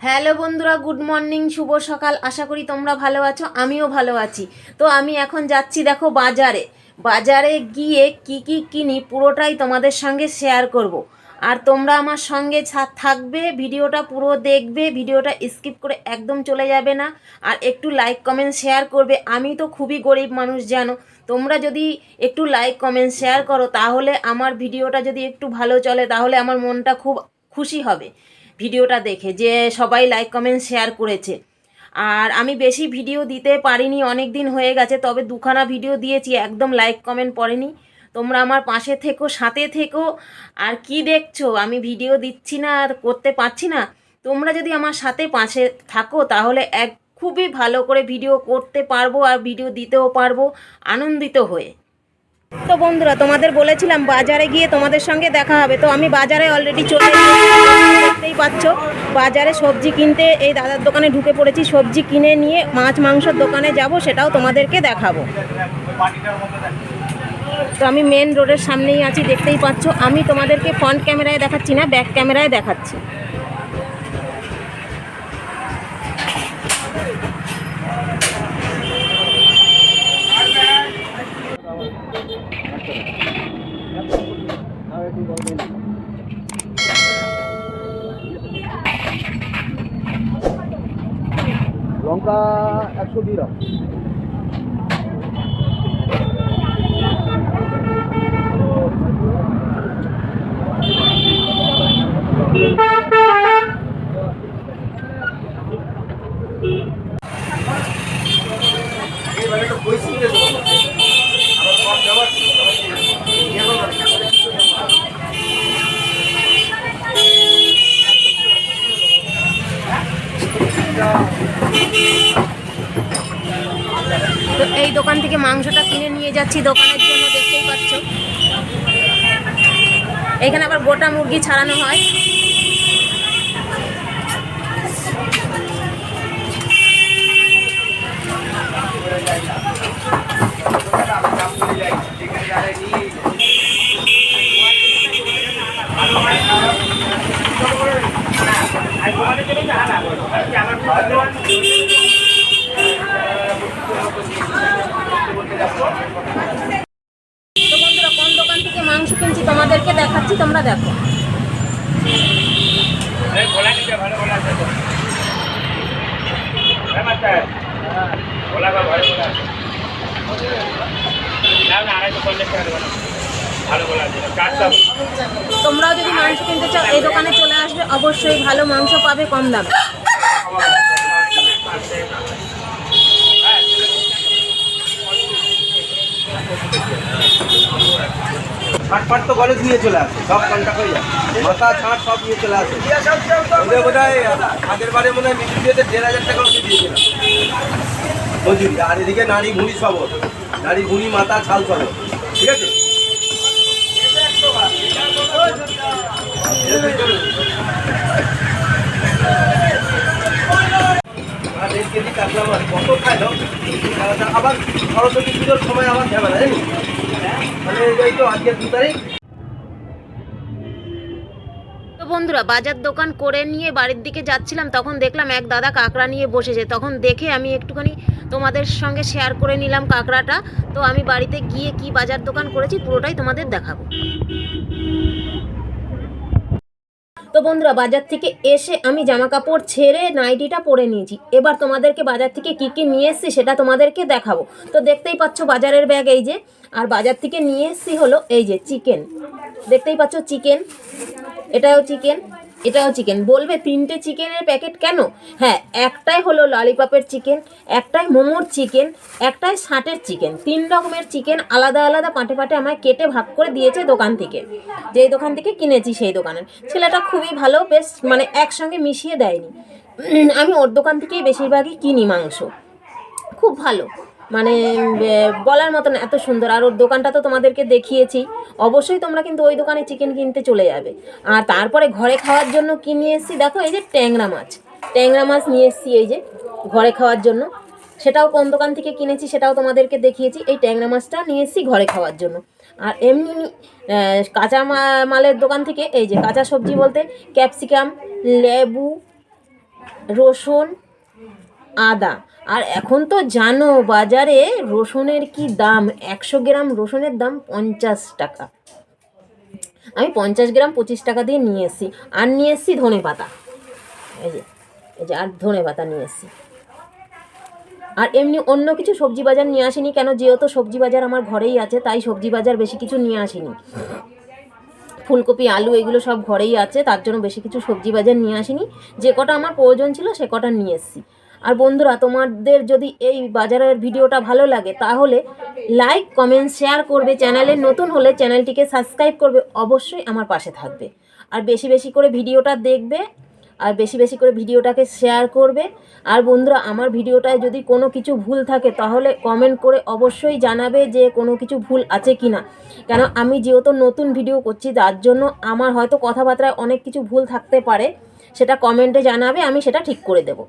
Hello বন্ধুরা, good morning, শুভ সকাল। আশা করি তোমরা ভালো আছো, আমিও ভালো আছি। তো আমি এখন যাচ্ছি, দেখো, বাজারে। বাজারে গিয়ে কি কি কিনি পুরোটাই তোমাদের সঙ্গে শেয়ার করব। আর তোমরা আমার সঙ্গে থাকবে, ভিডিওটা পুরো দেখবে, ভিডিওটা স্কিপ করে একদম চলে যাবে না। আর একটু লাইক, কমেন্ট, শেয়ার করবে। আমি তো খুবই গরিব মানুষ, জানো। তোমরা যদি একটু লাইক, কমেন্ট, শেয়ার করো, তাহলে আমার ভিডিওটা যদি একটু ভালো চলে, তাহলে আমার মনটা খুব খুশি হবে। ভিডিওটা দেখে, যে সবাই লাইক কমেন্ট শেয়ার করেছে। আর আমি বেশি ভিডিও দিতে পারিনি অনেক দিন হয়ে গেছে, তবে দুখানা ভিডিও দিয়েছি, একদম লাইক কমেন্ট পড়েনি। তোমরা আমার পাশে থেকো, সাথে থেকো। আর কি দেখছ? আমি ভিডিও দিচ্ছি না, আর করতে পারছি না। তোমরা যদি আমার সাথে পাশে থাকো, তাহলে এক খুবই ভালো করে ভিডিও করতে পারব, আর ভিডিও দিতেও পারব, আনন্দিত হয়ে। তো বন্ধুরা, তোমাদের বলেছিলাম বাজারে গিয়ে তোমাদের সঙ্গে দেখা হবে। তো আমি বাজারে অলরেডি চলে। দেখতেই পাচ্ছ, বাজারে সবজি কিনতে এই দাদার দোকানে ঢুকে পড়েছি। সবজি কিনে নিয়ে মাছ, মাংসর দোকানে যাব, সেটাও তোমাদেরকে দেখাবো। তো আমি মেন রোডের সামনেই আছি, দেখতেই পাচ্ছ। আমি তোমাদেরকে ফ্রন্ট ক্যামেরায় দেখাচ্ছি না ব্যাক ক্যামেরায় দেখাচ্ছি। লঙ্কা একশো দিলাম তো এই দোকান থেকে মাংসটা কিনে নিয়ে যাচ্ছি দোকানের জন্য দেখতেই পাচ্ছ এখানে আবার গোটা মুরগি ছাড়ানো হয় তো বন্ধুরা কোন দোকান থেকে মাংস কিনছি তোমাদেরকে দেখাচ্ছি তোমরা দেখো। তোমরাও যদি মাংস কিনতে চাও এই দোকানে চলে আসবে অবশ্যই ভালো মাংস পাবে কম দামে। ছাট ফাট তো কলেজ নিয়ে চলে আসে, সব কন্টাক্ট হয়ে যায়। মাথা, ছাট সব নিয়ে চলে আসে। ওদের বোধ হয় আগের বারে মনে হয় মিষ্টি দিয়েছে, দেড় হাজার টাকা ওকে দিয়েছিলাম মজুরি আর এদিকে নারী ভুঁড়ি সব ওর। নারী ভুঁড়ি, মাথা, ছাল সব ওর। ঠিক আছে? আর দেড় কেজি কাতলা মাছ কত খায় লোক? আবার সরস্বতী পুজোর সময় আবার ঝামেলা জানি তো বন্ধুরা, বাজার দোকান করে নিয়ে বাড়ির দিকে যাচ্ছিলাম, তখন দেখলাম এক দাদা কাঁকড়া নিয়ে বসেছে। তখন দেখে আমি একটুখানি তোমাদের সঙ্গে শেয়ার করে নিলাম কাঁকড়াটা। তো আমি বাড়িতে গিয়ে কি বাজার দোকান করেছি, পুরোটাই তোমাদের দেখাবো। তো বন্ধুরা, বাজার থেকে এসে আমি জামা কাপড় ছেড়ে নাইটিটা পরে নিয়েছি। এবার তোমাদেরকে বাজার থেকে কি কি নিয়ে এসছি সেটা তোমাদেরকে দেখাবো। তো দেখতেই পাচ্ছ বাজারের ব্যাগ এই যে, আর বাজার থেকে নিয়ে এসছি হলো এই যে চিকেন। দেখতেই পাচ্ছ চিকেন, এটাও চিকেন। এটাও চিকেন বলবে তিনটে চিকেনের প্যাকেট কেন? হ্যাঁ একটাই হলো ললিপপের চিকেন একটাই মোমোর চিকেন একটাই ষাটের চিকেন তিন রকমের চিকেন আলাদা আলাদা পাটে পাটে আমায় কেটে ভাগ করে দিয়েছে দোকান থেকে। যেই দোকান থেকে কিনেছি সেই দোকানের। ছেলেটা খুবই ভালো, বেশ মানে একসঙ্গে মিশিয়ে দেয়নি। আমি ওর দোকান থেকেই বেশিরভাগই কিনি মাংস। খুব ভালো। মানে বলার মতন এত সুন্দর। আর ওর দোকানটা তো তোমাদেরকে দেখিয়েছি। অবশ্যই তোমরা কিন্তু ওই দোকানে চিকেন কিনতে চলে যাবে। আর তারপরে ঘরে খাওয়ার জন্য কি নিয়ে এসেছি? দেখো, এই যে ট্যাংরা মাছ। ট্যাংরা মাছ নিয়ে এসেছি এই যে ঘরে খাওয়ার জন্য। সেটাও কোন দোকান থেকে কিনেছি সেটাও তোমাদেরকে দেখিয়েছি। এই ট্যাংরা মাছটা নিয়ে এসেছি ঘরে খাওয়ার জন্য। আর এমনি কাঁচা মালের দোকান থেকে এই যে কাঁচা সবজি বলতে ক্যাপসিকাম, লেবু, রসুন, আদা। আর এখন তো জানো বাজারে রসুনের কি দাম? একশো গ্রাম রসুনের দাম পঞ্চাশ টাকা। আমি পঞ্চাশ গ্রাম পঁচিশ টাকা দিয়ে নিয়ে এসেছি। আর নিয়ে এসেছি ধনে পাতা। এই যে এই যে, আর ধনে পাতা নিয়ে এসেছি। আর এমনি অন্য কিছু সবজি বাজার নিয়ে আসিনি কেন? যেহেতু সবজি বাজার আমার ঘরেই আছে, তাই সবজি বাজার বেশি কিছু নিয়ে আসিনি। ফুলকপি, আলু এগুলো সব ঘরেই আছে, তার জন্য বেশি কিছু সবজি বাজার নিয়ে আসিনি। যে কটা আমার প্রয়োজন ছিল, সে কটা নিয়ে এসেছি। আর বন্ধুরা, তোমাদের যদি এই বাজারের ভিডিওটা ভালো লাগে, তাহলে লাইক কমেন্ট শেয়ার করবে। চ্যানেলে নতুন হলে চ্যানেলটিকে সাবস্ক্রাইব করবে। অবশ্যই আমার পাশে থাকবে। আর বেশি বেশি করে ভিডিওটা দেখবে, আর বেশি বেশি করে ভিডিওটাকে শেয়ার করবে। আর বন্ধুরা, আমার ভিডিওটায় যদি কোনো কিছু ভুল থাকে, তাহলে কমেন্ট করে অবশ্যই জানাবে যে কোনো কিছু ভুল আছে কি না কেন, আমি যেহেতু নতুন ভিডিও করছি, তার জন্য আমার হয়তো কথাবার্তায় অনেক কিছু ভুল থাকতে পারে। সেটা কমেন্টে জানাবে, আমি সেটা ঠিক করে দেবো।